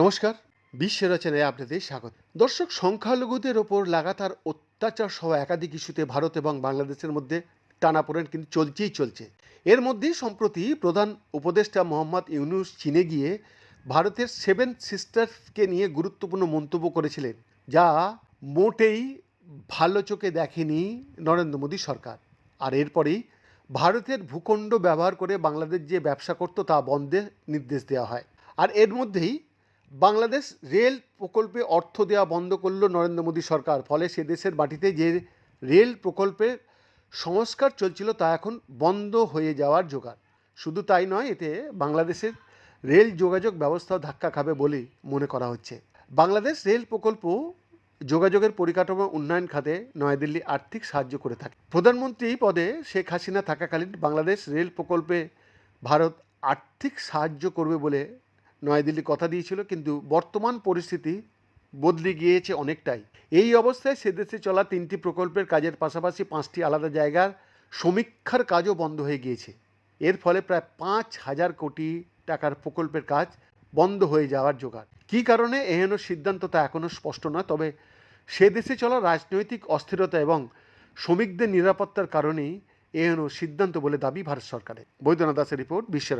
নমস্কার বিশ্ব রচনায় আপনাদের স্বাগত। দর্শক, সংখ্যালঘুদের ওপর লাগাতার অত্যাচার সহ একাধিক ইস্যুতে ভারত এবং বাংলাদেশের মধ্যে টানাপোড়েন কিন্তু চলছেই চলছে। এর মধ্যেই সম্প্রতি প্রধান উপদেষ্টা মোহাম্মদ ইউনুস চীনে গিয়ে ভারতের সেভেন সিস্টার্সকে নিয়ে গুরুত্বপূর্ণ মন্তব্য করেছিলেন, যা মোটেই ভালো চোখে দেখেনি নরেন্দ্র মোদী সরকার। আর এরপরেই ভারতের ভূখণ্ড ব্যবহার করে বাংলাদেশ যে ব্যবসা করত তা বন্ধে নির্দেশ দেওয়া হয়। আর এর মধ্যেই বাংলাদেশ রেল প্রকল্পে অর্থ দেওয়া বন্ধ করল নরেন্দ্র মোদী সরকার। ফলে সে দেশের মাটিতে যে রেল প্রকল্পের সংস্কার চলছিল তা এখন বন্ধ হয়ে যাওয়ার জোগাড়। শুধু তাই নয়, এতে বাংলাদেশের রেল যোগাযোগ ব্যবস্থাও ধাক্কা খাবে বলেই মনে করা হচ্ছে। বাংলাদেশ রেল প্রকল্প যোগাযোগের পরিকাঠামো উন্নয়ন খাতে নয়াদিল্লি আর্থিক সাহায্য করে থাকে। প্রধানমন্ত্রী পদে শেখ হাসিনা থাকাকালীন বাংলাদেশ রেল প্রকল্পে ভারত আর্থিক সাহায্য করবে বলে নয়াদিল্লি কথা দিয়েছিল, কিন্তু বর্তমান পরিস্থিতি বদলে গিয়েছে অনেকটাই। এই অবস্থায় সেদেশে চলা তিনটি প্রকল্পের কাজের পাশাপাশি পাঁচটি আলাদা জায়গার সমীক্ষার কাজও বন্ধ হয়ে গিয়েছে। এর ফলে প্রায় পাঁচ হাজার কোটি টাকার প্রকল্পের কাজ বন্ধ হয়ে যাওয়ার জোগাড়। কী কারণে? এহেন সিদ্ধান্ত তা এখনও স্পষ্ট নয়, তবে সে দেশে চলা রাজনৈতিক অস্থিরতা এবং শ্রমিকদের নিরাপত্তার কারণেই এহেন সিদ্ধান্ত বলে দাবি ভারত সরকারের। বৈদ্যনাথ দাসের রিপোর্ট, বিশ্বের